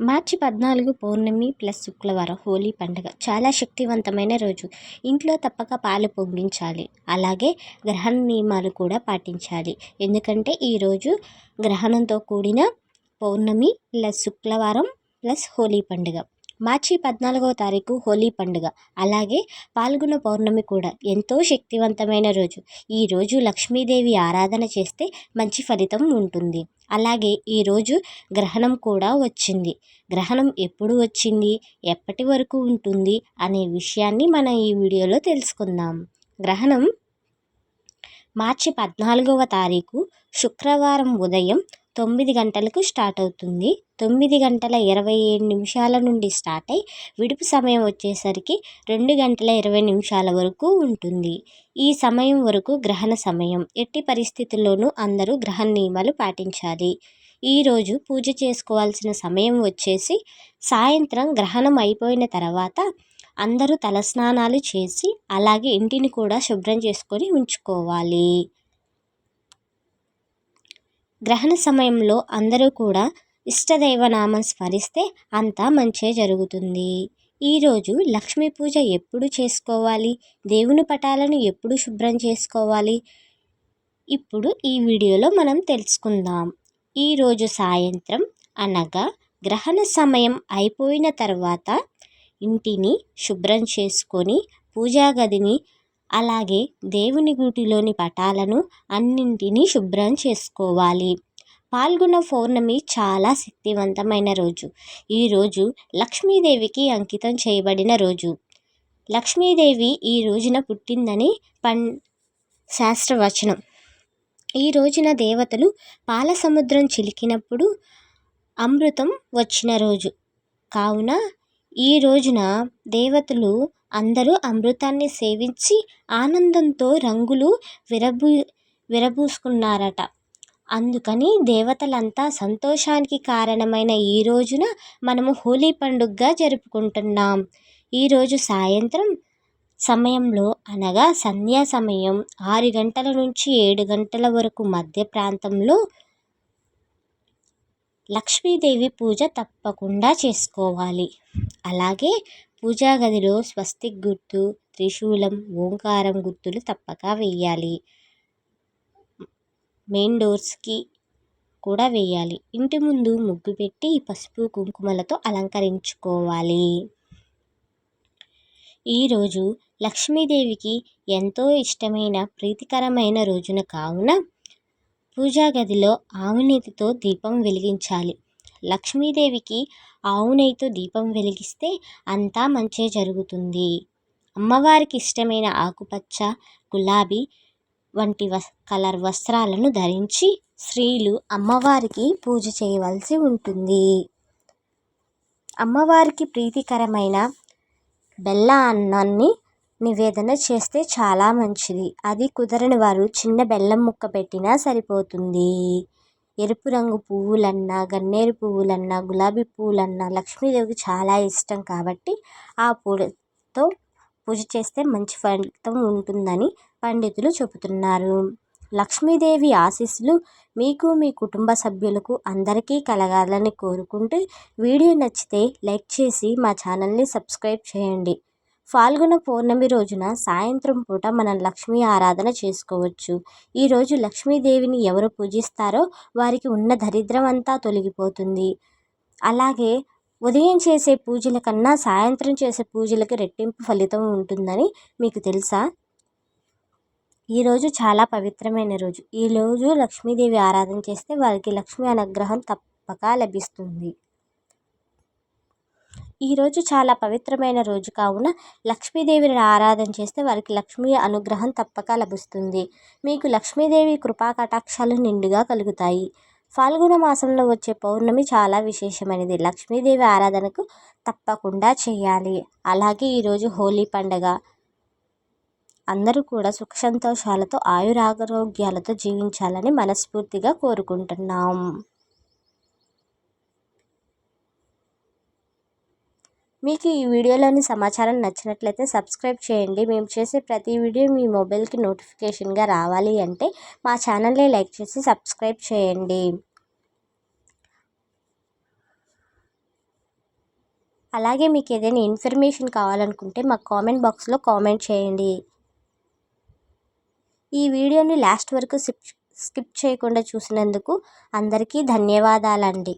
మార్చి పద్నాలుగు పౌర్ణమి ప్లస్ శుక్రవారం హోలీ పండుగ. చాలా శక్తివంతమైన రోజు. ఇంట్లో తప్పక పాలు పొంగించాలి. అలాగే గ్రహణ నియమాలు కూడా పాటించాలి. ఎందుకంటే ఈరోజు గ్రహణంతో కూడిన పౌర్ణమి ప్లస్ శుక్రవారం ప్లస్ హోలీ పండుగ. మార్చి పద్నాలుగవ తారీఖు హోలీ పండుగ. అలాగే పాల్గొన పౌర్ణమి కూడా ఎంతో శక్తివంతమైన రోజు. ఈరోజు లక్ష్మీదేవి ఆరాధన చేస్తే మంచి ఫలితం ఉంటుంది. అలాగే ఈరోజు గ్రహణం కూడా వచ్చింది. గ్రహణం ఎప్పుడు వచ్చింది? ఎప్పటి వరకు ఉంటుంది? అనే విషయాన్ని మనం ఈ వీడియోలో తెలుసుకుందాం. గ్రహణం మార్చి పద్నాలుగవ తారీఖు శుక్రవారం ఉదయం తొమ్మిది గంటలకు స్టార్ట్ అవుతుంది. తొమ్మిది గంటల ఇరవై ఏడు నిమిషాల నుండి స్టార్ట్ అయి విడుపు సమయం వచ్చేసరికి రెండు గంటల ఇరవై నిమిషాల వరకు ఉంటుంది. ఈ సమయం వరకు గ్రహణ సమయం. ఎట్టి పరిస్థితుల్లోనూ అందరూ గ్రహణ నియమాలు పాటించాలి. ఈరోజు పూజ చేసుకోవాల్సిన సమయం వచ్చేసి సాయంత్రం గ్రహణం అయిపోయిన తర్వాత అందరూ తలస్నానాలు చేసి అలాగే ఇంటిని కూడా శుభ్రం చేసుకొని ఉంచుకోవాలి. గ్రహణ సమయంలో అందరూ కూడా ఇష్టదైవనామం స్మరిస్తే అంతా మంచే జరుగుతుంది. ఈరోజు లక్ష్మీ పూజ ఎప్పుడు చేసుకోవాలి? దేవుని పటాలను ఎప్పుడు శుభ్రం చేసుకోవాలి? ఇప్పుడు ఈ వీడియోలో మనం తెలుసుకుందాం. ఈరోజు సాయంత్రం అనగా గ్రహణ సమయం అయిపోయిన తర్వాత ఇంటిని శుభ్రం చేసుకొని పూజా గదిని అలాగే దేవుని గుడిలోని పటాలను అన్నింటినీ శుభ్రం చేసుకోవాలి. పాల్గొన్న పౌర్ణమి చాలా శక్తివంతమైన రోజు. ఈరోజు లక్ష్మీదేవికి అంకితం చేయబడిన రోజు. లక్ష్మీదేవి ఈ రోజున పుట్టిందని పం శాస్త్రవచనం. ఈ రోజున దేవతలు పాల సముద్రం చిలికినప్పుడు అమృతం వచ్చిన రోజు. కావున ఈ రోజున దేవతలు అందరూ అమృతాన్ని సేవించి ఆనందంతో రంగులు విరబూ విరబూసుకున్నారట. అందుకని దేవతలంతా సంతోషానికి కారణమైన ఈ రోజున మనము హోలీ పండుగగా జరుపుకుంటున్నాం. ఈరోజు సాయంత్రం సమయంలో అనగా సంధ్యా సమయం ఆరు గంటల నుంచి ఏడు గంటల వరకు మధ్య ప్రాంతంలో లక్ష్మీదేవి పూజ తప్పకుండా చేసుకోవాలి. అలాగే పూజా గదిలో స్వస్తిక్ గుర్తు త్రిశూలం ఓంకారం గుర్తులు తప్పక వేయాలి మెయిన్ డోర్స్కి కూడా వేయాలి ఇంటి ముందు ముగ్గు పెట్టి పసుపు కుంకుమలతో అలంకరించుకోవాలి. ఈరోజు లక్ష్మీదేవికి ఎంతో ఇష్టమైన ప్రీతికరమైన రోజున కావున పూజా గదిలో ఆవునేతితో దీపం వెలిగించాలి. లక్ష్మీదేవికి ఆవు నెయ్యితో దీపం వెలిగిస్తే అంతా మంచే జరుగుతుంది. అమ్మవారికి ఇష్టమైన ఆకుపచ్చ గులాబీ వంటి వస్ కలర్ వస్త్రాలను ధరించి స్త్రీలు అమ్మవారికి పూజ చేయవలసి ఉంటుంది. అమ్మవారికి ప్రీతికరమైన బెల్ల అన్నాన్ని నివేదన చేస్తే చాలా మంచిది. అది కుదరని వారు చిన్న బెల్లం ముక్క పెట్టినా సరిపోతుంది. ఎరుపు రంగు పువ్వులన్నా గన్నేరు పువ్వులన్నా గులాబీ పువ్వులన్నా లక్ష్మీదేవికి చాలా ఇష్టం కాబట్టి ఆ పూలతో పూజ చేస్తే మంచి ఫలితం ఉంటుందని పండితులు చెబుతున్నారు. లక్ష్మీదేవి ఆశీస్సులు మీకు మీ కుటుంబ సభ్యులకు అందరికీ కలగాలని కోరుకుంటూ వీడియో నచ్చితే లైక్ చేసి మా ఛానల్ని సబ్స్క్రైబ్ చేయండి. ఫాల్గుణ పౌర్ణమి రోజున సాయంత్రం పూట మనం లక్ష్మీ ఆరాధన చేసుకోవచ్చు. ఈరోజు లక్ష్మీదేవిని ఎవరు పూజిస్తారో వారికి ఉన్న దరిద్రం అంతా తొలగిపోతుంది. అలాగే ఉదయం చేసే పూజల కన్నా సాయంత్రం చేసే పూజలకి రెట్టింపు ఫలితం ఉంటుందని మీకు తెలుసా? ఈరోజు చాలా పవిత్రమైన రోజు. ఈరోజు లక్ష్మీదేవి ఆరాధన చేస్తే వారికి లక్ష్మీ అనుగ్రహం తప్పక లభిస్తుంది. ఈరోజు చాలా పవిత్రమైన రోజు కావున లక్ష్మీదేవిని ఆరాధన చేస్తే వారికి లక్ష్మీ అనుగ్రహం తప్పక లభిస్తుంది. మీకు లక్ష్మీదేవి కృపా కటాక్షాలు నిండుగా కలుగుతాయి. ఫాల్గుణ మాసంలో వచ్చే పౌర్ణమి చాలా విశేషమైనది. లక్ష్మీదేవి ఆరాధనకు తప్పకుండా చేయాలి. అలాగే ఈరోజు హోలీ పండగ. అందరూ కూడా సుఖ సంతోషాలతో ఆయురారోగ్యాలతో జీవించాలని మనస్ఫూర్తిగా కోరుకుంటున్నాం. మీకు ఈ వీడియోలోని సమాచారం నచ్చినట్లయితే సబ్స్క్రైబ్ చేయండి. మేము చేసే ప్రతి వీడియో మీ మొబైల్కి నోటిఫికేషన్గా రావాలి అంటే మా ఛానల్ని లైక్ చేసి సబ్స్క్రైబ్ చేయండి. అలాగే మీకు ఏదైనా ఇన్ఫర్మేషన్ కావాలనుకుంటే మాకు కామెంట్ బాక్స్లో కామెంట్ చేయండి. ఈ వీడియోని లాస్ట్ వరకు స్కిప్ స్కిప్ చేయకుండా చూసినందుకు అందరికీ ధన్యవాదాలండి.